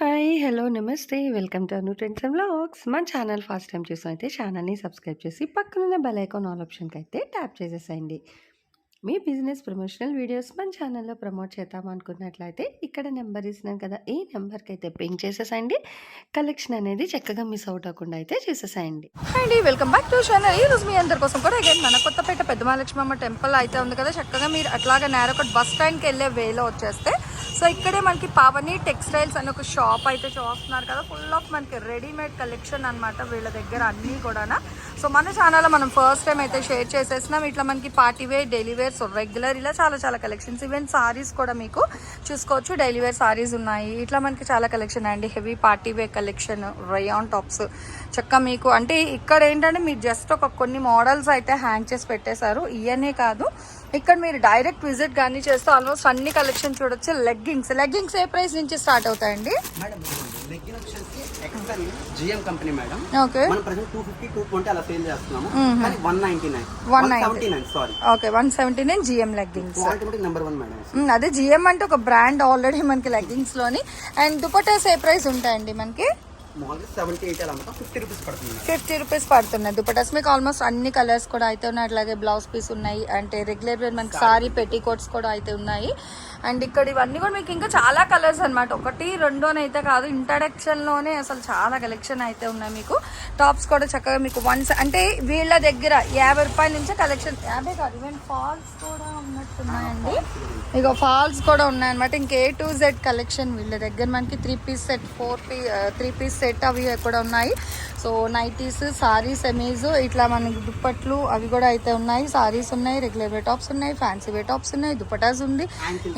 Hi hello నమస్తే. Welcome to Anu trends and blogs మన channel first time చూసినైతే ఛానల్ని సబ్స్క్రైబ్ చేసి పక్కనున్న బెల్ ఐకాన్ ఆల్ ఆప్షన్కి అయితే ట్యాప్ చేసేసేయండి. మీ బిజినెస్ ప్రమోషనల్ వీడియోస్ మన ఛానల్లో ప్రమోట్ చేద్దాం అనుకున్నట్లయితే ఇక్కడ నెంబర్ ఇస్తున్నాను కదా ఈ నెంబర్కి అయితే పింక్ చేసేసేయండి. కలెక్షన్ అనేది చక్కగా మిస్ అవుట్ అవ్వకుండా అయితే చేసేసేయండి. హాయ్ అండి వెల్కమ్ బ్యాక్ టు ఛానల్ ఈ రోజు మీ అందరి కోసం కూడా అగైన్ మన కొత్తపేట పెద్ద మహాలక్ష్మమ్మ టెంపుల్ అయితే ఉంది కదా. చక్కగా మీరు అట్లాగా నేరొకటి బస్ స్టాండ్కి వెళ్ళే వేలో వచ్చేస్తే సో ఇక్కడే మనకి పావని టెక్స్టైల్స్ అని ఒక షాప్ అయితే చూస్తున్నారు కదా. ఫుల్ ఆఫ్ మనకి రెడీమేడ్ కలెక్షన్ అన్నమాట వీళ్ళ దగ్గర అన్నీ కూడా సో మన ఛానల్లో మనం ఫస్ట్ టైం అయితే షేర్ చేసేసినాం. ఇట్లా మనకి party wear daily wear so regular ఇలా చాలా చాలా కలెక్షన్స్ ఈవెన్ సారీస్ కూడా మీకు చూసుకోవచ్చు. డైలీ వేర్ సారీస్ ఉన్నాయి. ఇట్లా మనకి చాలా కలెక్షన్ అండి. Heavy party wear collection rayon tops చక్క మీకు అంటే ఇక్కడ ఏంటంటే మీరు జస్ట్ ఒక కొన్ని మోడల్స్ అయితే హ్యాంగ్ చేసి పెట్టేశారు. ఇవన్నీ కాదు. ఇక్కడ మీరు డైరెక్ట్ విజిట్ కానీ చేస్తే ఆల్మోస్ట్ అన్ని కలెక్షన్ చూడొచ్చు. లెగ్గింగ్స్ లెగ్గింగ్స్ ఏ ప్రైస్ నుంచి స్టార్ట్ అవుతాయండి? మేడం జిఎం కంపెనీ ఓకే మనం present two fifty two twenty అలా సేల్ చేస్తున్నాము. కానీ one ninety nine 199. One seventy nine sorry okay one seventy nine GM leggings number one madam. అదే GM అంటే ఒక బ్రాండ్ ఆల్రెడీ మనకి లెగ్గింగ్స్లోని. అండ్ దుపటాస్ ఏ ప్రైస్ ఉంటాయండి మనకి? మామూలుగా సెవెంటీ ఎయిట్ అలా అమ్ముతాం ఫిఫ్టీ రూపీస్ పడుతుంది. మేడం. ఫిఫ్టీ రూపీస్ పడుతున్నాయి. దుపటాస్ మీకు ఆల్మోస్ట్ అన్ని కలర్స్ కూడా అయితే ఉన్నాయి. అట్లాగే బ్లౌజ్ పీస్ ఉన్నాయి. అంటే రెగ్యులర్ వేర్ మనకి సారీ పెట్టి కోట్స్ కూడా అయితే ఉన్నాయి. అండ్ ఇక్కడ ఇవన్నీ కూడా మీకు ఇంకా చాలా కలర్స్ అన్నమాట. ఒకటి రెండు అని అయితే కాదు ఇంట్రడక్షన్లోనే అసలు చాలా కలెక్షన్ అయితే ఉన్నాయి మీకు. టాప్స్ కూడా చక్కగా మీకు వన్స్ అంటే వీళ్ళ దగ్గర యాభై రూపాయల నుంచి కలెక్షన్ యాభై కాదు ఈవెన్ ఫాల్స్ కూడా ఉన్నట్టున్నాయండి. ఇక ఫాల్స్ కూడా ఉన్నాయన్నమాట. ఇంక ఏ టు జెడ్ కలెక్షన్ వీళ్ళ దగ్గర మనకి three piece set four P three piece set అవి కూడా ఉన్నాయి. సో నైటీస్ సారీస్ సెమీస్ ఇట్లా మనకి దుప్పట్లు అవి కూడా అయితే ఉన్నాయి. సారీస్ ఉన్నాయి రెగ్యులర్ వే టాప్స్ ఉన్నాయి ఫ్యాన్సీ వే టాప్స్ ఉన్నాయి దుపటాస్ ఉంది.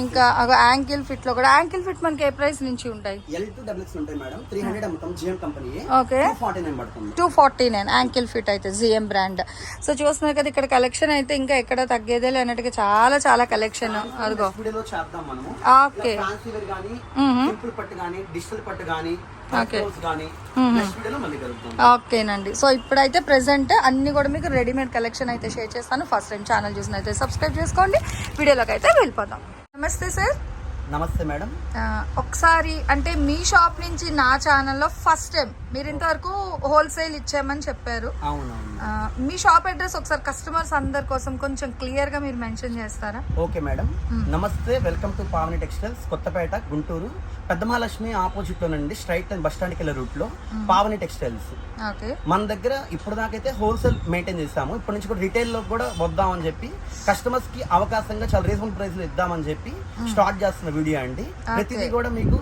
ఇంకా యాంకిల్ ఫిట్లో కూడా. యాంకిల్ ఫిట్ మనకి ఏ ప్రైస్ నుంచి ఉంటాయి? Okay. Two forty nine ankle fit అయితే జిఎం బ్రాండ్ సో చూస్తున్నారు కదా ఇక్కడ కలెక్షన్ అయితే ఇంకా ఎక్కడ తగ్గేదే లేనట్టుగా చాలా చాలా కలెక్షన్ అదిగో. ఓకే. డిజిటల్ పట్టు కానీ కలుగుతాం ఓకేనండి. సో ఇప్పుడైతే ప్రెసెంట్ అన్ని కూడా మీకు రెడీమేడ్ కలెక్షన్ అయితే షేర్ చేస్తాను. ఫస్ట్ టైం ఛానల్ చూసిన అయితే సబ్స్క్రైబ్ చేసుకోండి. వీడియోలోకి అయితే వెళ్ళిపోదాం. నమస్తే సార్. నమస్తే మేడం. ఒకసారి అంటే మీ షాప్ నుంచి నా ఛానల్లో ఫస్ట్ టైం మీరు ఇంతవరకు హోల్సేల్ ఇచ్చామని చెప్పారు. అవునవును. మీ షాప్ అడ్రస్ ఒకసారి కస్టమర్స్ అందరి కోసం కొంచెం క్లియర్గా మీరు మెన్షన్ చేస్తారా? Okay madam. నమస్తే welcome to Pavani textiles Kothapeta Guntur. పెద్ద మహాలక్ష్మి ఆపోజిట్ లోనండి స్ట్రైట్ బస్ స్టాండ్కి వెళ్ళే రూట్లో. పావని టెక్స్టైల్స్ మన దగ్గర ఇప్పుడు దాకైతే హోల్సేల్ మెయింటైన్ చేస్తాము. ఇప్పటి నుంచి కూడా రిటైల్లో కూడా వద్దామని చెప్పి కస్టమర్స్కి అవకాశంగా చాలా రీజనబుల్ ప్రైస్లో ఇద్దామని చెప్పి స్టార్ట్ చేస్తున్న వీడియో అండి. ప్రతిదీ కూడా మీకు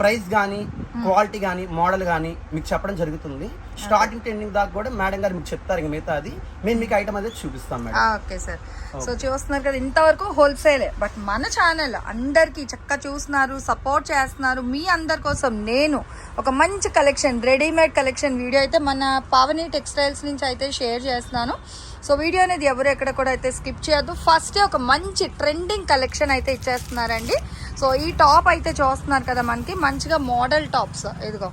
ప్రైస్ కానీ క్వాలిటీ కానీ మోడల్ కానీ మీకు చెప్పడం జరుగుతుంది. స్టార్టింగ్ టెండింగ్ దాకా కూడా మేడం గారు మీకు చెప్తారు ఇంక మిగతా అది మేము మీకు ఐటమ్ అనేది చూపిస్తాం మేడం. Okay sir. సో చూస్తున్నారు కదా ఇంతవరకు హోల్సేలే. బట్ మన ఛానల్ అందరికీ చక్కగా చూస్తున్నారు సపోర్ట్ చేస్తున్నారు. మీ అందరి కోసం నేను ఒక మంచి కలెక్షన్ రెడీమేడ్ కలెక్షన్ వీడియో అయితే మన పావని టెక్స్టైల్స్ నుంచి అయితే షేర్ చేస్తున్నాను. సో వీడియో అనేది ఎవరు ఎక్కడ కూడా అయితే స్కిప్ చేయొద్దు. ఫస్ట్ ఒక మంచి ట్రెండింగ్ కలెక్షన్ అయితే ఇచ్చేస్తున్నారండి. సో ఈ టాప్ అయితే చూస్తున్నారు కదా మనకి. మంచిగా మోడల్ టాప్స్. ఇదిగో.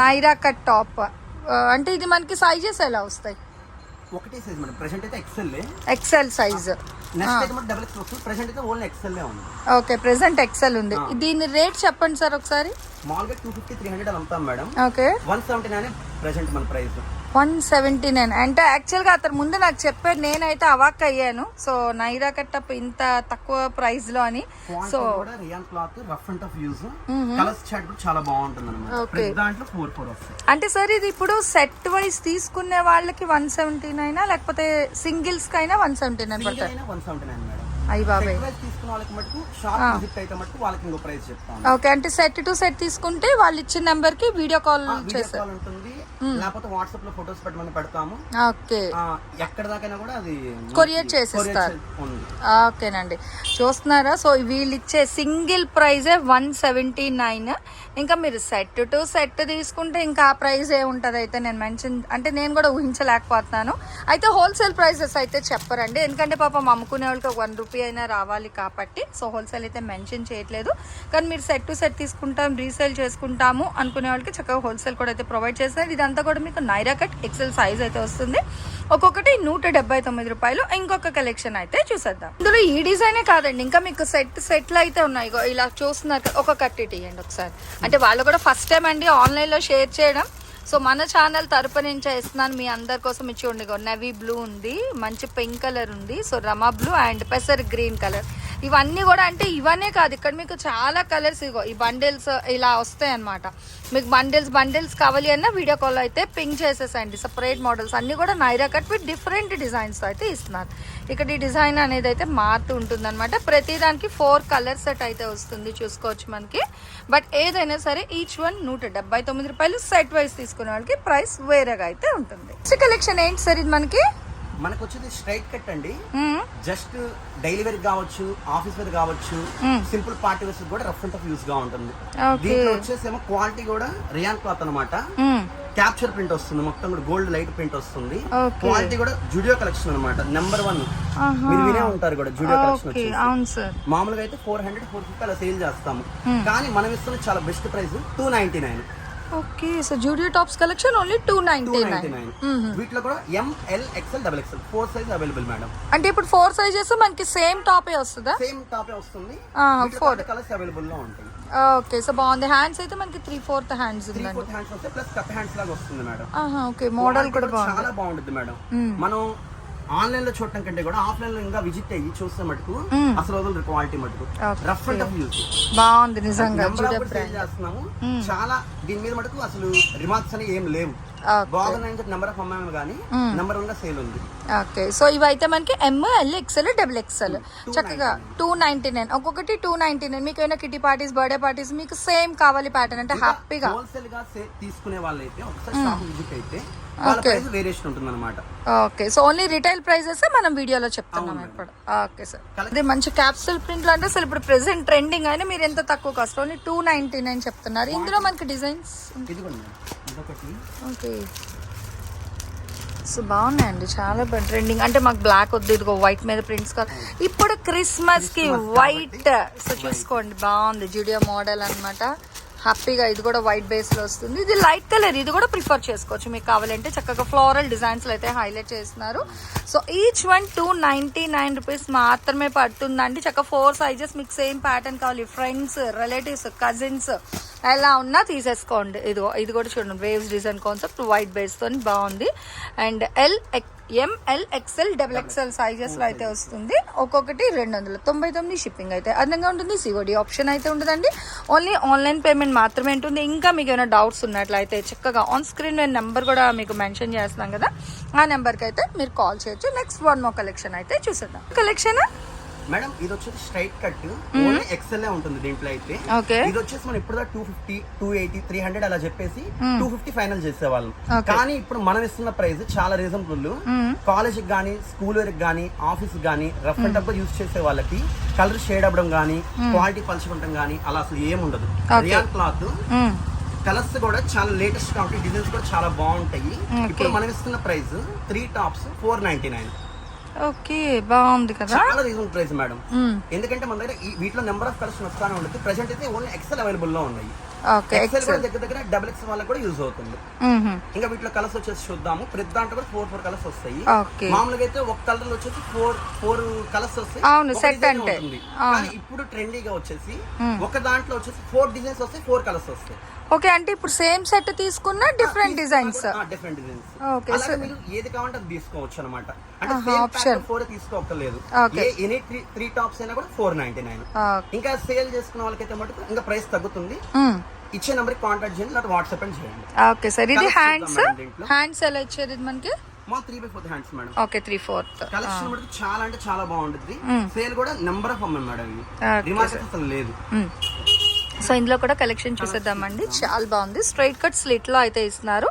నైరా కట్. టాప్. అంటే ఇది మనకి సైజెస్ ఎలా వస్తాయి? ఒకటే సైజ్ మేడం. ప్రెసెంట్ అయితే XL XL size okay present XL ఉంది. దీని రేట్ చెప్పండి సార్ ఒకసారి. మామూలుగా టూ ఫిఫ్టీ త్రీ హండ్రెడ్ అమ్ముతాం madam. Okay one seventy nine present మన ప్రైస్ వన్ సెవెంటీ నైన్. అంటే యాక్చువల్గా అతను ముందు నాకు చెప్పాడు నేనైతే అవాక్ అయ్యాను. సో నైరా కట్టప్ ఇంత తక్కువ ప్రైస్లో అని సో కూడా rayon cloth rough and tough use colours chat కూడా చాలా బాగుంటుంది అనమాట Okay. ప్రతి దాంట్లో ఫోర్ ఫోర్ వస్తాయి. అంటే సార్ ఇది ఇప్పుడు సెట్ వైజ్ తీసుకునే వాళ్ళకి వన్ సెవెంటీ నైనా లేకపోతే సింగిల్స్ కైనా వన్ సెవెంటీ నైన్ పడతాయి? One seventy nine madam. అయ్యి బాబాయ్. ఓకే అంటే సెట్ టు సెట్ తీసుకుంటే వాళ్ళు ఇచ్చిన నెంబర్కి వీడియో కాల్ చేస్తారు. లేకపోతే వాట్సాప్లో ఫొటోస్ పెట్టమని పెడతాము. ఓకే ఆ, ఎక్కడ దాకైనా కూడా అది Courier చేసిస్తారు. ఓకేనండి. చూస్తున్నారా? సో వీళ్ళు ఇచ్చే సింగిల్ ప్రైజే వన్ సెవెంటీ నైన్. ఇంకా మీరు సెట్ టు సెట్ తీసుకుంటే ఇంకా ఆ ప్రైస్ ఏ ఉంటుంది. అయితే నేను మెన్షన్ అంటే నేను కూడా ఊహించలేకపోతున్నాను. అయితే హోల్సేల్ ప్రైసెస్ అయితే చెప్పరండి. ఎందుకంటే పాపం అమ్ముకునే వాళ్ళకి ఒక వన్ రూపీ అయినా రావాలి కాబట్టి సో హోల్సేల్ అయితే మెన్షన్ చేయట్లేదు. కానీ మీరు సెట్ టు సెట్ తీసుకుంటాం రీసేల్ చేసుకుంటాము అనుకునే వాళ్ళకి చక్కగా హోల్సేల్ కూడా అయితే ప్రొవైడ్ చేస్తారు. ఇదంతా ఇదంతా కూడా మీకు నైరా కట్ ఎక్సెల్ సైజ్ అయితే వస్తుంది. ఒక్కొక్కటి నూట డెబ్బై తొమ్మిది రూపాయలు. ఇంకొక కలెక్షన్ అయితే చూసేద్దాం. ఇందులో ఈ డిజైనే కాదండి. ఇంకా మీకు సెట్ సెట్లు అయితే ఉన్నాయి. ఇలా చూస్తున్నారు ఒక కట్టి ఇవ్వండి ఒకసారి. అంటే వాళ్ళు కూడా ఫస్ట్ టైం అండి ఆన్లైన్లో షేర్ చేయడం. సో మన ఛానల్ తరపు నుంచి వేస్తున్నాను మీ అందరి కోసం ఇచ్చి ఉండి. నెవీ బ్లూ ఉంది మంచి పింక్ కలర్ ఉంది. సో రమా బ్లూ అండ్ పెసర్ గ్రీన్ కలర్ ఇవన్నీ కూడా అంటే ఇవనే కాదు. ఇక్కడ మీకు చాలా కలర్స్ ఇగో ఈ బండిల్స్ ఇలా వస్తాయి అన్నమాట. మీకు బండిల్స్ బండిల్స్ కావాలి అన్న వీడియో కాల్ అయితే పింక్ చేసేసండి సపరేట్ మోడల్స్ అన్నీ కూడా Naira cut with different designs అయితే ఇస్తున్నారు. ఇక్కడ ఈ డిజైన్ అనేది అయితే మారుతూ ఉంటుంది అనమాట ప్రతి దానికి ఫోర్ కలర్ సెట్ అయితే వస్తుంది చూసుకోవచ్చు మనకి. బట్ ఏదైనా సరే ఈచ్ వన్ నూట డెబ్బై తొమ్మిది రూపాయలు సెట్ వైజ్ తీసుకునే వాళ్ళకి ప్రైస్ వేరేగా అయితే ఉంటుంది. నెక్స్ట్ కలెక్షన్ ఏంటి సార్ ఇది మనకి? మనకు వచ్చేది స్ట్రైట్ కట్ అండి. జస్ట్ డైలీ వేర్ కావచ్చు ఆఫీస్ వేర్ కావచ్చు. సింపుల్ పార్టీ వేర్స్ కూడా రఫ్ అండ్ టఫ్ యూస్గా ఉంటుంది దీంట్లో వచ్చేసేమో క్వాలిటీ కూడా రియాన్ క్లాత్ అన్నమాట మ్మ్. క్యాప్చర్ ప్రింట్ వస్తుంది మొత్తం కూడా గోల్డ్ లైట్ ప్రింట్ వస్తుంది. క్వాలిటీ కూడా జుడియో కలెక్షన్ అన్నమాట నెంబర్ వన్. మీరు వినే ఉంటారు కూడా జుడియో కలెక్షన్ మామూలుగా అయితే ఫోర్ హండ్రెడ్ ఫోర్ ఫిఫ్టీ అలా సేల్ చేస్తాము. కానీ మనం ఇస్తున్న చాలా best price two ninety nine okay so Zudio tops collection only two ninety nine వీటిలో కూడా M L XL double XL four size available madam అంటే ఇప్పుడు ఫోర్ సైజెస్ మనకి సేమ్ టాపే వస్తుందా? సేమ్ టాపే వస్తుంది. ఆ, four. కలర్స్ అవైలబుల్లో ఉంటాయి. ఓకే సో బాగుంది. హ్యాండ్స్ అయితే మనకి త్రీ ఫోర్త్ హ్యాండ్స్ ఉందండి హ్యాండ్స్ వస్తే ప్లస్ కప్ హ్యాండ్స్ లాగా వస్తుంది మేడం ఆహా ఓకే మోడల్ కూడా బాగుంది. చాలా బాగుంటుంది మేడం Hmm. మనం ఆన్లైన్లో చూడటం కంటే కూడా ఆఫ్లైన్లో ఇంకా విజిట్ అయ్యి చూస్తే మటుకు. అసలు వదలరు క్వాలిటీ మటుకు. రఫ్ అండ్ టఫ్ యూస్ బాగుంది నిజంగా చేస్తున్నాము. చాలా దీని మీద మటుకు అసలు రిమార్క్స్ అని ఏం లేవు బాగున్నాయని చెప్పి నెంబర్ ఆఫ్ అమ్మాయి కానీ. నెంబర్ వన్ సేల్ ఉంది ఓకే సో ఇవైతే మనకి M L XL double XL చక్కగా టూ నైన్టీ నైన్ ఒక్కొక్కటి టూ నైన్టీ నైన్ మీకు ఏమైనా కిటీ పార్టీస్ బర్త్డే పార్టీస్ మీకు సేమ్ కావాలి ప్యాటర్న్ అంటే హ్యాపీగా తీసుకునే వాళ్ళైతే ఒకసారి okay so only retail prices మనం వీడియోలో చెప్తున్నాం ఇప్పుడు. ఓకే సార్ ఇది మంచి క్యాప్సూల్ ప్రింట్లు అంటే అసలు ఇప్పుడు ప్రెసెంట్ ట్రెండింగ్ అయినా మీరు ఎంత తక్కువ cost only two ninety nine చెప్తున్నారు. ఇందులో మనకి డిజైన్స్ ఓకే సో బాగున్నాయండి. చాలా ట్రెండింగ్. అంటే మాకు బ్లాక్ వద్దు ఇదిగో వైట్ మీద ప్రింట్స్ కాదు ఇప్పుడు క్రిస్మస్కి వైట్. సో చూసుకోండి బాగుంది. జుడియో మోడల్ అన్నమాట. హ్యాపీగా ఇది కూడా వైట్ బేస్లో వస్తుంది. ఇది లైట్ కలర్ ఇది కూడా ప్రిఫర్ చేసుకోవచ్చు మీకు కావాలంటే. చక్కగా ఫ్లోరల్ డిజైన్స్ అయితే హైలైట్ చేస్తున్నారు. So each one two ninety nine rupees మాత్రమే పడుతుందండి. చక్కగా ఫోర్ సైజెస్ మీకు సేమ్ ప్యాటర్న్ కావాలి. ఫ్రెండ్స్ రిలేటివ్స్ కజిన్స్ ఎలా ఉన్నా తీసేసుకోండి. ఇదిగో ఇది కూడా చూడండి వేవ్స్ డిజైన్ కాన్సెప్ట్ వైట్ బేస్తో బాగుంది. అండ్ ఎల్ ఎక్ M L XL double XL సైజెస్లో అయితే వస్తుంది. ఒక్కొక్కటి రెండు వందల తొంభై తొమ్మిది షిప్పింగ్ అయితే అదనంగా ఉంటుంది సిఓడి ఆప్షన్ అయితే ఉండదండి. ఓన్లీ ఆన్లైన్ పేమెంట్ మాత్రమే ఉంటుంది. ఇంకా మీకు ఏమైనా డౌట్స్ ఉన్నట్లయితే చక్కగా ఆన్ స్క్రీన్ నేను నెంబర్ కూడా మీకు మెన్షన్ చేస్తున్నాం కదా. ఆ నెంబర్కి అయితే మీరు కాల్ చేయొచ్చు. నెక్స్ట్ వన్ మో కలెక్షన్ అయితే చూసేద్దాం. కలెక్షన్ మేడం ఇది వచ్చేసి స్ట్రైట్ కట్. ఓన్లీ ఎక్సెల్ ఉంటుంది దీంట్లో అయితే. ఇది వచ్చేసి మనం ఇప్పుడు two fifty two eighty three hundred అలా చెప్పేసి టూ ఫిఫ్టీ ఫైనల్ చేసేవాళ్ళం. కానీ ఇప్పుడు మనం ఇస్తున్న ప్రైస్ చాలా రీజనబుల్ కాలేజ్కి కానీ స్కూల్ వేర్ కానీ ఆఫీస్ గానీ రఫ్ అండ్ టఫ్ యూస్ చేసే వాళ్ళకి కలర్ షేడ్ అవ్వడం కానీ క్వాలిటీ పలుచుకుంటాం కానీ అలా అసలు ఏముండదు. రియాన్ క్లాత్ కలర్స్ కూడా చాలా లేటెస్ట్ ఉంటాయి డిజైన్స్ కూడా చాలా బాగుంటాయి. ఇప్పుడు మనం ఇస్తున్న price three tops four ninety nine okay బాగుంది కదా? చాలా రీజనబుల్ ప్రైస్ మేడం. ఎందుకంటే మన దగ్గర వీటిలో నెంబర్ ఆఫ్ కలర్స్ వస్తానే ఉంటుంది ప్రెసెంట్ అయితే ఓన్లీ ఎక్సెల్ అవైలబుల్లో ఉన్నాయి. ఓకే ఎక్సెల్ కూడా దగ్గర దగ్గర డబుల్ ఎక్స్ వాళ్ళకి కూడా యూజ్ అవుతుంది. ఇంకా వీటిలో కలర్స్ వచ్చేసి చూద్దాము. ప్రతి దాంట్లో కూడా ఫోర్ ఫోర్ కలర్స్ వస్తాయి. మామూలుగా అయితే ఒక కలర్ వచ్చేసి ఫోర్ ఫోర్ కలర్స్ వస్తాయి. అవును, design అంటే. ఇప్పుడు ట్రెండీగా వచ్చేసి ఒక దాంట్లో వచ్చేసి ఫోర్ డిజైన్స్ వస్తాయి ఫోర్ కలర్స్ వస్తాయి. ఓకే అంటే ఇప్పుడు సేమ్ సెట్ తీసుకున్న different designs different designs Okay, అలాగే మీరు ఏది కావాలంటే అది తీసుకోవచ్చు అనమాట అంటే option. ఫోర్ తీసుకోకర్లేదు Okay. ఏ ఎనీ త్రీ త్రీ టాప్స్ అయినా కూడా ఫోర్ నైన్టీ నైన్ ఇంకా సేల్ చేసుకున్న వాళ్ళకైతే మటుకు ఇంకా ప్రైస్ తగ్గుతుంది. ఇచ్చే నెంబర్ కాంటాక్ట్ చేయండి లేదా వాట్సాప్ అని చేయండి. Okay sir. ఇది హ్యాండ్స్. హ్యాండ్స్ ఎలా ఇచ్చేది ఇది మనకి? మా three by four hands madam okay three fourth collection మటుకు చాలా అంటే చాలా బాగుంటుంది. సేల్ కూడా నెంబర్ ఆఫ్ అమ్మాయి మేడం ఇది. రిమార్క్ అసలు లేదు. సో ఇందులో కూడా కలెక్షన్ చూసేద్దామండి. చాలా బాగుంది. స్ట్రైట్ కట్ స్లిట్లో అయితే ఇస్తున్నారు.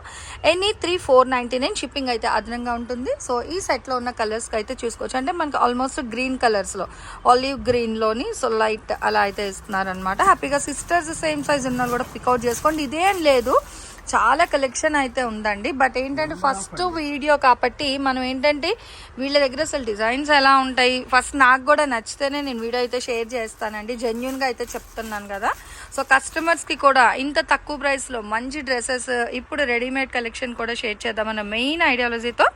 Any three four ninety nine shipping అయితే అదనంగా ఉంటుంది. సో ఈ సెట్లో ఉన్న కలర్స్ అయితే చూసుకోవచ్చు. అంటే మనకి ఆల్మోస్ట్ గ్రీన్ కలర్స్లో ఆలివ్ గ్రీన్లోని సో లైట్ అలా అయితే ఇస్తున్నారు అనమాట హ్యాపీగా సిస్టర్స్ సేమ్ సైజ్ ఉన్న కూడా పికౌట్ చేసుకోండి. ఇదే అని లేదు. చాలా కలెక్షన్ అయితే ఉందండి. బట్ ఏంటంటే ఫస్ట్ వీడియో కాబట్టి మనం ఏంటంటే వీళ్ళ దగ్గర అసలు డిజైన్స్ ఎలా ఉంటాయి? ఫస్ట్ నాకు కూడా నచ్చితేనే నేను వీడియో అయితే షేర్ చేస్తానండి. జెన్యున్గా అయితే చెప్తున్నాను కదా. సో కస్టమర్స్కి కూడా ఇంత తక్కువ ప్రైస్లో మంచి డ్రెస్సెస్ ఇప్పుడు రెడీమేడ్ కలెక్షన్ కూడా షేర్ చేద్దామన్న మెయిన్ ఐడియాలజీతో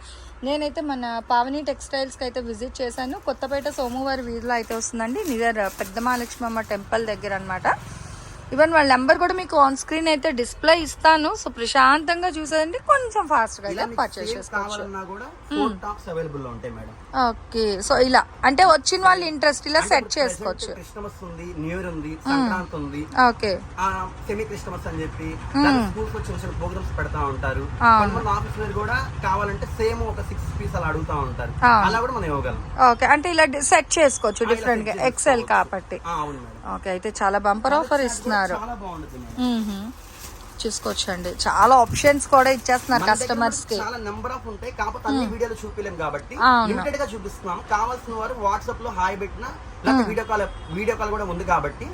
నేనైతే మన పావని టెక్స్టైల్స్కి అయితే విజిట్ చేశాను. కొత్తపేట సోమవారి వీధిలో అయితే వస్తుందండి. నియర్ పెద్ద మహాలక్ష్మమ్మ టెంపుల్ దగ్గర అనమాట ఈవెన్ వాళ్ళ నెంబర్ కూడా మీకు ఆన్ స్క్రీన్ అయితే డిస్ప్లే ఇస్తాను. సో ప్రశాంతంగా చూసేదండి. కొంచెం ఫాస్ట్గా అయితే మీకు పర్చేస్ చేసుకోవచ్చు. లో ఓకే. సో ఇలా అంటే వచ్చిన వాళ్ళు ఇంట్రెస్ట్ ఇలా సెట్ చేసుకోవచ్చు. క్రిస్టమస్ ఉంది న్యూ ఇయర్ ఉంది సంక్రాంతి ఉంది. ఓకే. సెమీ క్రిస్టమస్ అని చెప్పి స్కూల్స్ చిన్న చిన్న ప్రోగ్రామ్స్ పెడతా ఉంటారు. కొంతమంది ఆఫీస్ వేర్ కూడా కావాలంటే సేమ్ ఒక సిక్స్ పీస్ అలా అడుగుతా ఉంటారు. అలా కూడా మనం ఇవ్వగలం. ఓకే. అంటే ఇలా సెట్ చేసుకోవచ్చు డిఫరెంట్గా ఎక్సెల్. కాబట్టి. ఓకే. అయితే చాలా బంపర్ ఆఫర్ ఇస్తున్నారు. చాలా బాగుంటుంది. చూసుకోవచ్చండి. చాలా ఆప్షన్స్ కూడా ఇచ్చేస్తున్నారు కస్టమర్స్కి. చాలా నెంబర్ ఆఫ్ ఉంటాయి. కాకపోతే అన్ని వీడియోలు చూపించలేం కాబట్టి అవును. లిమిటెడ్గా చూపిస్తున్నాం కావాల్సిన వారు వాట్సాప్లో హాయ్ పెట్టినా లేకపోతే వీడియో కాల్ వీడియో కాల్ కూడా ఉంది కాబట్టి.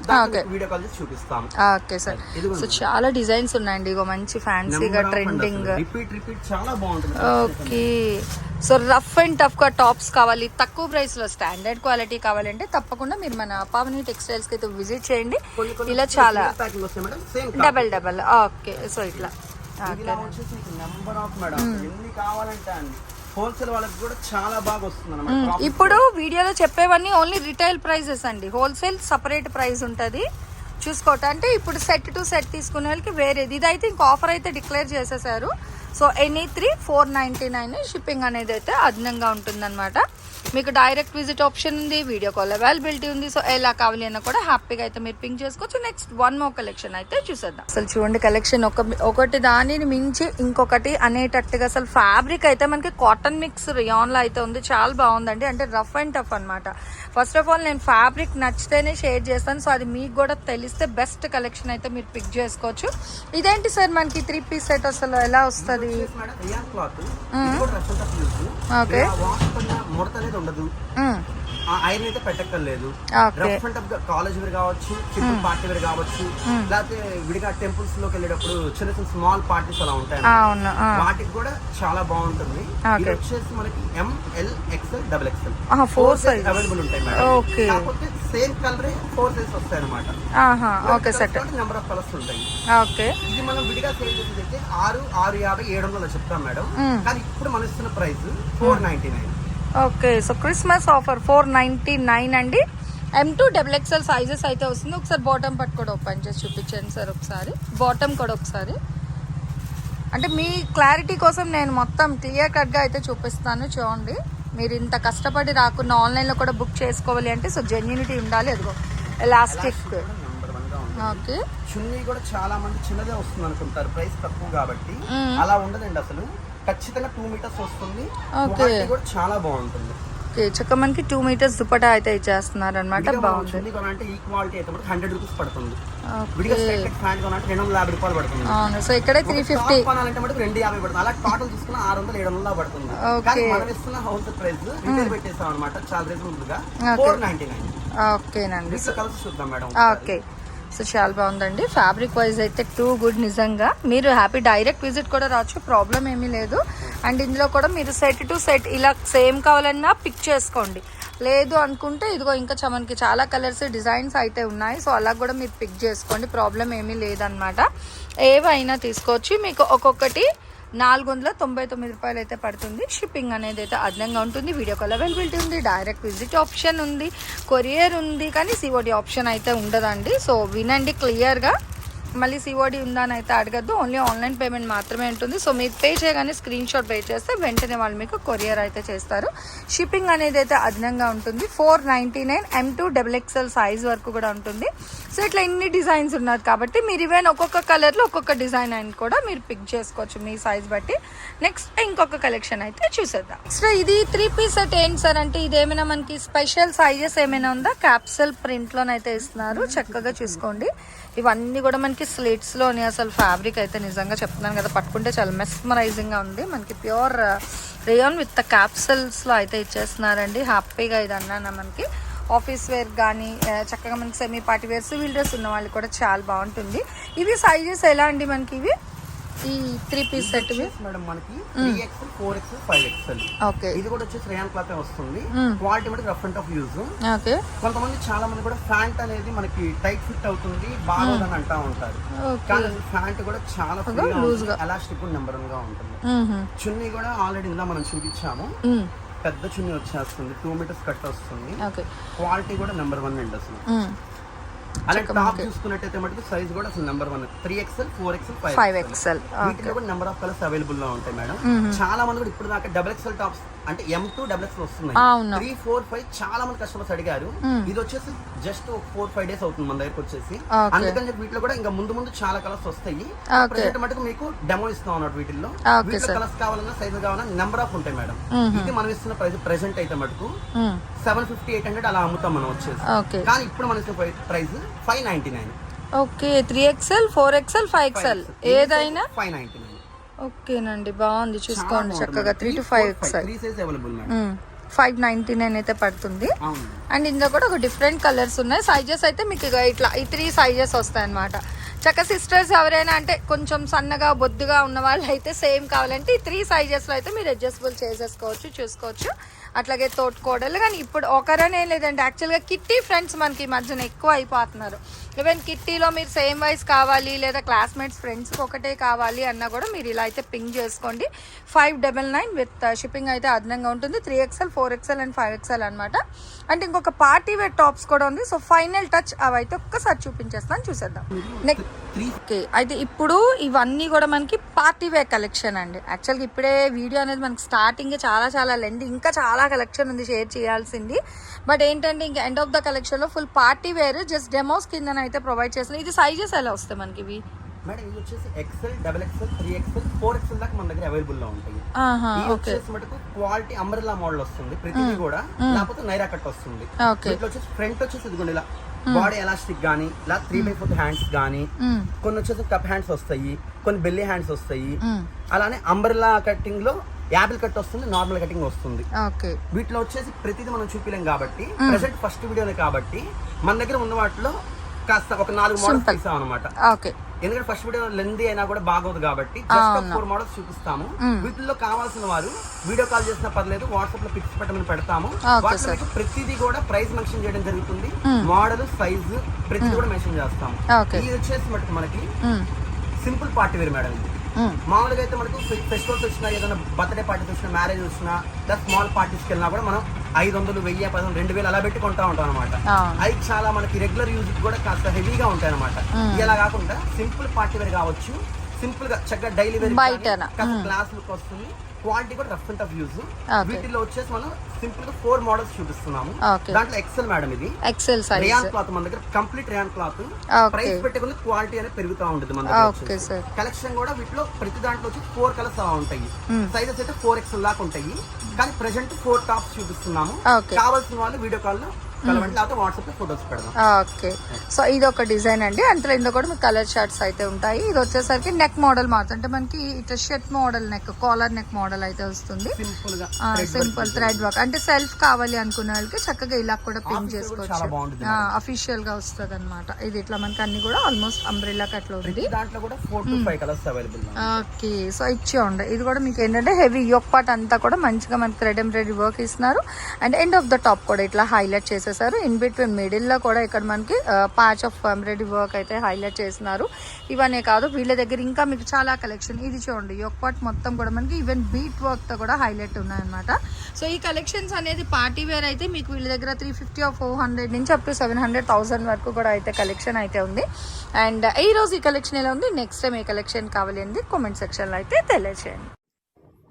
వీడియో కాల్ చేసి చూపిస్తాం ఓకే సార్. సో చాలా డిజైన్స్ ఉన్నాయండి. ఇగో మంచి ఫ్యాన్సీగా ట్రెండింగ్ రిపీట్ రిపీట్ చాలా బాగుంటుంది. ఓకే. సో రఫ్ అండ్ టఫ్గా టాప్స్ కావాలి. తక్కువ ప్రైస్లో స్టాండర్డ్ క్వాలిటీ కావాలంటే తప్పకుండా మీరు మన పావని టెక్స్టైల్స్కి అయితే విజిట్ చేయండి. ఇలా చాలా డబల్ డబల్ ఓకే. సో ఇట్లా. నెంబర్ ఆఫ్ మేడం ఎన్ని కావాలంటే అండి హోల్సేల్ వాళ్ళకి కూడా చాలా బాగా వస్తుంది ఇప్పుడు వీడియోలో చెప్పేవన్నీ ఓన్లీ రిటైల్ ప్రైజెస్ అండి. హోల్సేల్ సపరేట్ ప్రైస్ ఉంటుంది. చూసుకోవటం. అంటే ఇప్పుడు సెట్ టు సెట్ తీసుకునే వాళ్ళకి వేరేది. ఇదైతే ఇంక ఆఫర్ అయితే డిక్లేర్ చేసేసారు. So any three four ninety nine shipping అనేది అయితే అదనంగా ఉంటుందన్నమాట. మీకు డైరెక్ట్ విజిట్ ఆప్షన్ ఉంది వీడియో కాల్ అవైలబిలిటీ ఉంది. సో ఎలా కావాలి అన్న కూడా హ్యాపీగా అయితే మీరు పింక్ చేసుకోవచ్చు. నెక్స్ట్ వన్ మో కలెక్షన్ అయితే చూసేద్దాం. అసలు చూడండి కలెక్షన్ ఒక ఒకటి దానిని మించి ఇంకొకటి అనేటట్టుగా అసలు ఫ్యాబ్రిక్ అయితే మనకి కాటన్ మిక్స్ రియాన్లో అయితే ఉంది. చాలా బాగుందండి. అంటే రఫ్ అండ్ టఫ్ అన్నమాట. ఫస్ట్ ఆఫ్ ఆల్ నేను ఫ్యాబ్రిక్ నచ్చితేనే షేర్ చేస్తాను. సో అది మీకు కూడా తెలిస్తే బెస్ట్ కలెక్షన్ అయితే మీరు పిక్ చేసుకోవచ్చు. ఇదేంటి సార్ మనకి త్రీ పీస్ సెట్ అసలు ఎలా వస్తుంది? వచ్చేసి అనేది ఉండదు. ఆ. ఐరన్ అయితే పెట్టక్కర్లేదు. Rough and tough college wear కావచ్చు సింపుల్ పార్టీ వేర్ కావచ్చు లేకపోతే విడిగా టెంపుల్స్లోకి వెళ్ళేటప్పుడు చిన్న చిన్న స్మాల్ పార్టీస్ అలా ఉంటాయి. వాటికి కూడా చాలా బాగుంటుంది. ఇది వచ్చేసి మనకి M L XL double XL four size. Available ఉంటాయి మేడం. కాకపోతే సేమ్ కలర్ ఫోర్ సైజ్ వస్తాయి అనమాట ఆహా okay set number of colours ఉంటాయి. ఓకే. ఇది మనం విడిగా సేల్ చేసేది అయితే ఆరు ఆరు యాభై ఏడు వందలు చెప్తాం మేడం. కానీ ఇప్పుడు మనం ఇస్తున్న price four ninety nine okay so Christmas offer four ninety nine అండి M two double XL sizes అయితే వస్తుంది. ఒకసారి బాటమ్ పట్టు కూడా ఓపెన్ చేసి చూపించండి సార్ ఒకసారి. బాటమ్ కూడా ఒకసారి. అంటే మీ క్లారిటీ కోసం నేను మొత్తం క్లియర్ కట్గా అయితే చూపిస్తాను చూడండి. మీరు ఇంత కష్టపడి రాకుండా ఆన్లైన్లో కూడా బుక్ చేసుకోవాలి అంటే సో జెన్యూనిటీ ఉండాలి. అదిగో ఎలాస్టిక్ ఓకే చున్నీ కూడా చాలా మంది చిన్నదే వస్తుంది అనుకుంటారు. ప్రైస్ తక్కువ కాబట్టి. అలా ఉండదండి అసలు. ఖచ్చితంగా టూ మీటర్స్ వస్తుంది. క్వాలిటీ కూడా చాలా బాగుంటుంది. ఓకే చక్క మనకి టూ మీటర్స్ దుపటా అయితే ఇచ్చేస్తున్నారు అనమాట బాగుంది. కొనాలంటే ఈ క్వాలిటీ అయితే మనకి హండ్రెడ్ రూపీస్ పడుతుంది. ఓకే విడిగా కొనాలంటే రెండు వందల యాభై రూపాయలు పడుతుంది. అవును సో ఇక్కడే త్రీ ఫిఫ్టీ కొనాలంటే మనకి రెండు యాభై పడుతుంది. అలా టోటల్ తీసుకున్న ఆరు వందలు ఏడు వందల పడుతుంది. Okay. కానీ మనం ఇస్తున్న హోల్సేల్ ప్రైస్ రిటైల్ పెట్టేస్తాం అనమాట చాలా రీజనబుల్గా. Okay. ఫోర్ నైన్టీ నైన్ ఓకేనండి మిక్స్ కలిసి చూద్దాం మేడం ఓకే సో చాలా బాగుందండి. ఫ్యాబ్రిక్ వైజ్ అయితే టూ గుడ్ నిజంగా. మీరు హ్యాపీ డైరెక్ట్ విజిట్ కూడా రావచ్చు ప్రాబ్లం ఏమీ లేదు. అండ్ ఇందులో కూడా మీరు సెట్ టు సెట్ ఇలా సేమ్ కావాలన్నా పిక్ చేసుకోండి. లేదు అనుకుంటే ఇదిగో ఇంకా చ- మనకి చాలా కలర్స్ డిజైన్స్ అయితే ఉన్నాయి. సో అలా కూడా మీరు పిక్ చేసుకోండి ప్రాబ్లం ఏమీ లేదనమాట ఏవైనా తీసుకోవచ్చు. మీకు ఒక్కొక్కటి నాలుగు వందల తొంభై తొమ్మిది రూపాయలు అయితే పడుతుంది. షిప్పింగ్ అనేది అయితే అదనంగా ఉంటుంది. వీడియో కాల్ అవైలబిలిటీ ఉంది. డైరెక్ట్ విజిట్ ఆప్షన్ ఉంది. కొరియర్ ఉంది. కానీ సిఓడి ఆప్షన్ అయితే ఉండదండి. సో వినండి క్లియర్గా మళ్ళీ సిఓడి ఉందా అని అయితే అడగద్దు. ఓన్లీ ఆన్లైన్ పేమెంట్ మాత్రమే ఉంటుంది. సో మీరు పే చేయగానే స్క్రీన్ షాట్ పే చేస్తే వెంటనే వాళ్ళు మీకు కొరియర్ అయితే చేస్తారు. షిప్పింగ్ అనేది అయితే అదనంగా ఉంటుంది. Four ninety nine M two double XL size వరకు కూడా ఉంటుంది. సో ఇట్లా ఇన్ని డిజైన్స్ ఉన్నారు కాబట్టి మీరు ఈవెన్ ఒక్కొక్క కలర్లో ఒక్కొక్క డిజైన్ అని కూడా మీరు పిక్ చేసుకోవచ్చు మీ సైజ్ బట్టి. నెక్స్ట్ ఇంకొక కలెక్షన్ అయితే చూసేద్దాం. సో ఇది త్రీ పీస్ సెట్ ఏంటి సార్ అంటే ఇది ఏమైనా మనకి స్పెషల్ సైజెస్ ఏమైనా ఉందా? క్యాప్సల్ ప్రింట్లోనైతే ఇస్తున్నారు. చక్కగా చూసుకోండి. ఇవన్నీ కూడా మనకి స్లిట్స్లోని అసలు ఫ్యాబ్రిక్ అయితే నిజంగా చెప్తున్నాను కదా పట్టుకుంటే చాలా మెస్మరైజింగ్గా ఉంది. మనకి ప్యూర్ రేయాన్ విత్ క్యాప్సల్స్లో అయితే ఇచ్చేస్తున్నారండి. హ్యాపీగా ఇది అన్నా మనకి. ఆఫీస్ వేర్ కానీ చక్కగా మనకి semi party wear civil dress ఉన్న వాళ్ళు కూడా చాలా బాగుంటుంది. ఇవి సైజెస్ ఎలా అండి మనకి ఇవి? ఈ త్రీ పీస్ సెట్ మేడం మనకి three XL four XL five XL okay. ఇది కూడా వచ్చేసి రేయాన్ క్లాత్ వస్తుంది. క్వాలిటీ మటుకు rough and tough use okay. కొంతమంది చాలా మంది కూడా ఫ్యాంట్ అనేది మనకి టైట్ ఫిట్ అవుతుంది బాగోదని అంటా ఉంటారు. కానీ ఫ్యాంట్ కూడా చాలా loose గా. ఎలాస్టిక్ నెంబర్ వన్గా ఉంటుంది. చున్నీ కూడా ఆల్రెడీ ఇందా మనం చూపించాము. పెద్ద చున్నీ వచ్చేస్తుంది. టూ మీటర్స్ కట్ వస్తుంది. క్వాలిటీ కూడా నెంబర్ వన్ అండి అసలు. అలాగే టాప్ చూసుకున్నట్టయితే మటుకు సైజ్ కూడా అసలు number one three XL four XL five five XL వీటిలో కూడా నెంబర్ ఆఫ్ కలర్స్ అవైలబుల్లో ఉంటాయి మేడం. చాలా మంది కూడా ఇప్పుడు దాకా డబుల్ ఎక్స్ఎల్ టాప్స్ అంటే ఎం టూ డబుల్ ఎక్స్ఎల్ వస్తున్నాయి. త్రీ ఫోర్ ఫైవ్ చాలా మంది కస్టమర్స్ అడిగారు. ఇది వచ్చేసి జస్ట్ ఫోర్ ఫైవ్ డేస్ అవుతుంది మన దగ్గరకు వచ్చేసి. అందుకని చెప్పి వీటిలో కూడా ఇంకా ముందు ముందు చాలా కలర్స్ వస్తాయి. ప్రజెంట్ మటుకు మీకు డెమో ఇస్తాం అన్నట్టు వీటిల్లో. వీటిలో. కలర్స్ కావాలన్నా సైజ్ కావాలన్నా నెంబర్ ఆఫ్ ఉంటాయి మేడం ఇది మనం ఇస్తున్న ప్రైస్ ప్రెసెంట్ అయితే మటుకు. సెవెన్ ఫిఫ్టీ ఎయిట్ హండ్రెడ్ అలా అమ్ముతాం మనం వచ్చేసి. కానీ ఇప్పుడు మన ఇస్తున్న price five ninety nine okay three XL four XL five XL ఏదైనా? ఫైవ్ నైన్టీ నైన్ ఓకేనండి బాగుంది. చూసుకోండి చక్కగా three to five five ninety nine అయితే పడుతుంది. అండ్ ఇందులో కూడా ఒక డిఫరెంట్ కలర్స్ ఉన్నాయి. సైజెస్ అయితే మీకు ఇట్లా ఈ త్రీ సైజెస్ వస్తాయి అనమాట చక్క సిస్టర్స్ ఎవరైనా అంటే కొంచెం సన్నగా బొద్దుగా ఉన్న వాళ్ళు అయితే సేమ్ కావాలంటే ఈ త్రీ సైజెస్లో అయితే మీరు అడ్జస్టబుల్ చేసేసుకోవచ్చు చూసుకోవచ్చు. అట్లాగే తోటకోడలు కానీ ఇప్పుడు ఒకరనే లేదండి. యాక్చువల్గా కిట్టి ఫ్రెండ్స్ మనకి ఈ మధ్యన ఎక్కువ అయిపోతున్నారు. ఈవెన్ కిట్టీలో మీరు సేమ్ వైస్ కావాలి లేదా క్లాస్మేట్స్ ఫ్రెండ్స్కి ఒకటే కావాలి అన్నా కూడా మీరు ఇలా అయితే పింక్ చేసుకోండి. Five double nine with shipping అయితే అదనంగా ఉంటుంది. Three XL four XL and five XL అనమాట అంటే ఇంకొక పార్టీ వేర్ టాప్స్ కూడా ఉంది. సో ఫైనల్ టచ్ అవి అయితే ఒక్కసారి చూపించేస్తాను చూసేద్దాం. నెక్స్ట్ ఓకే అయితే ఇప్పుడు ఇవన్నీ కూడా మనకి పార్టీ వేర్ కలెక్షన్ అండి. యాక్చువల్గా ఇప్పుడే వీడియో అనేది మనకి స్టార్టింగ్ చాలా చాలా లెండి ఇంకా చాలా కలెక్షన్ ఉంది షేర్ చేయాల్సింది. బట్ ఏంటంటే ఇంకా ఎండ్ ఆఫ్ ద కలెక్షన్లో full party wear just demos కింద అయితే ప్రొవైడ్ చేస్తున్నాయి ఇది సైజెస్ ఎలా వస్తాయి మనకి ఇవి? మేడం ఇది వచ్చేసి XL double XL three XL four XL దాకా మన దగ్గర అవైలబుల్లో ఉంటాయి. వచ్చేసి మటుకు క్వాలిటీ అంబ్రెల్లా మోడల్ వస్తుంది ప్రతిదీ కూడా. లేకపోతే నైరా కట్ వస్తుంది. వచ్చేసి ఫ్రంట్ వచ్చేసి ఇదిగోండి ఇలా బాడీ ఎలాస్టిక్ గానీ ఇలా త్రీ బై ఫోర్ హ్యాండ్స్ గానీ. కొన్ని వచ్చేసి కప్ హ్యాండ్స్ వస్తాయి కొన్ని బెల్లీ హ్యాండ్స్ వస్తాయి. అలానే అంబ్రెల్లా కటింగ్లో యాపిల్ కట్ వస్తుంది నార్మల్ కటింగ్ వస్తుంది ఓకే వీటిలో వచ్చేసి ప్రతిదీ మనం చూపించలేం కాబట్టి ప్రెసెంట్ ఫస్ట్ వీడియోనే కాబట్టి మన దగ్గర ఉన్న వాటిలో కాస్త ఒక నాలుగు మోడల్స్. తీసాం అనమాట ఓకే ఎందుకంటే ఫస్ట్ వీడియో లెంది అయినా కూడా బాగోదు కాబట్టి జస్ట్. ఫోర్ మోడల్స్ చూపిస్తాము వీటిల్లో కావాల్సిన వారు వీడియో కాల్ చేసినా పర్లేదు వాట్సాప్లో పిక్స్ పెట్టమని పెడతాము. మీకు ప్రతిదీ కూడా ప్రైస్ మెన్షన్ చేయడం జరుగుతుంది మోడల్ సైజ్ ప్రతిదీ కూడా మెన్షన్ చేస్తాము. ఇది వచ్చేసి మనకి. సింపుల్ పార్టీ వేర్ మేడం ఇది. మామూలుగా అయితే మనకు ఫెస్టివల్స్ వచ్చినా ఏదైనా బర్త్డే పార్టీస్ వచ్చినా మ్యారేజ్ వచ్చినా లేదా స్మాల్ పార్టీస్కి వెళ్ళినా కూడా మనం ఐదు వందలు వెయ్యి పది రెండు వేలు అలా పెట్టి కొంటా ఉంటాం అనమాట. అవి చాలా మనకి రెగ్యులర్ యూజ్ కూడా కాస్త హెవీగా ఉంటాయి అనమాట ఇలా కాకుండా సింపుల్ పార్టీ వేర్ కావచ్చు సింపుల్గా చక్కగా డైలీ వేర్ బయటన. కాస్త క్లాస్ లుక్ వస్తుంది క్వాలిటీ కూడా రఫ్ అండ్ టఫ్ యూజ్. వీటిలో వచ్చేసి మనం సింపుల్గా ఫోర్ మోడల్స్ చూపిస్తున్నాము. దాంట్లో ఎక్సెల్ మేడం ఇది ఎక్సెల్ సైజ్ రియాన్ క్లాత్ మన దగ్గర కంప్లీట్ రియాన్ క్లాత్. ప్రైస్ పెట్టుకుని క్వాలిటీ అనేది పెరుగుతూ ఉంటుంది మన దగ్గర. కలెక్షన్ కూడా వీటిలో ప్రతి దాంట్లో వచ్చి ఫోర్ కలర్స్ అలా ఉంటాయి. సైజెస్ అయితే ఫోర్ ఎక్స్ దాకా ఉంటాయి కానీ ప్రెసెంట్ ఫోర్ టాప్స్ చూపిస్తున్నాము. కావాల్సిన వాళ్ళు వీడియో కాల్లో ఓకే. సో ఇది ఒక డిజైన్ అండి. అందులో ఇందులో కూడా మీకు కలర్ షర్ట్స్ అయితే ఉంటాయి. ఇది వచ్చేసరికి నెక్ మోడల్ మాత్రం. అంటే మనకి ఇట్లా shirt model neck collar neck model అయితే వస్తుంది. సింపుల్ థ్రెడ్ వర్క్ అంటే సెల్ఫ్ కావాలి అనుకునే వాళ్ళకి చక్కగా ఇలా కూడా పిన్ కూడా చేసుకోవచ్చు. అఫీషియల్గా వస్తుంది అనమాట ఇది ఇట్లా మనకి అన్ని కూడా ఆల్మోస్ట్ అంబ్రిల్లా అట్లా ఉంది. ఓకే. సో ఇచ్చి ఉండే. ఇది కూడా మీకు ఏంటంటే హెవీ యోక్ పార్ట్ అంతా కూడా మంచిగా మనకి థ్రెడ్ ఎంబ్రాయిడరీ వర్క్ ఇస్తున్నారు. And end of the top కూడా ఇట్లా హైలైట్ చేసేసారు. ఇన్ బిట్వీన్ మిడిల్లో కూడా ఇక్కడ మనకి ప్యాచ్ ఆఫ్ ఎంబ్రాయిడరీ వర్క్ అయితే హైలైట్ చేసినారు. ఇవన్నీ కాదు వీళ్ళ దగ్గర ఇంకా మీకు చాలా కలెక్షన్ ఇది చూడండి యోక్ పార్ట్ మొత్తం కూడా మనకి ఈవెన్ బీట్ వర్క్తో కూడా హైలైట్ ఉన్నాయన్నమాట. సో ఈ కలెక్షన్స్ అనేది పార్టీ వేర్ అయితే మీకు వీళ్ళ దగ్గర three fifty or four hundred నుంచి up to seven hundred thousand వరకు కూడా అయితే కలెక్షన్ అయితే ఉంది. అండ్ ఈ రోజు ఈ కలెక్షన్ ఎలా ఉంది? నెక్స్ట్ టైం ఏ కలెక్షన్ కావాలి అనేది కామెంట్ సెక్షన్లో అయితే తెలియచేయండి.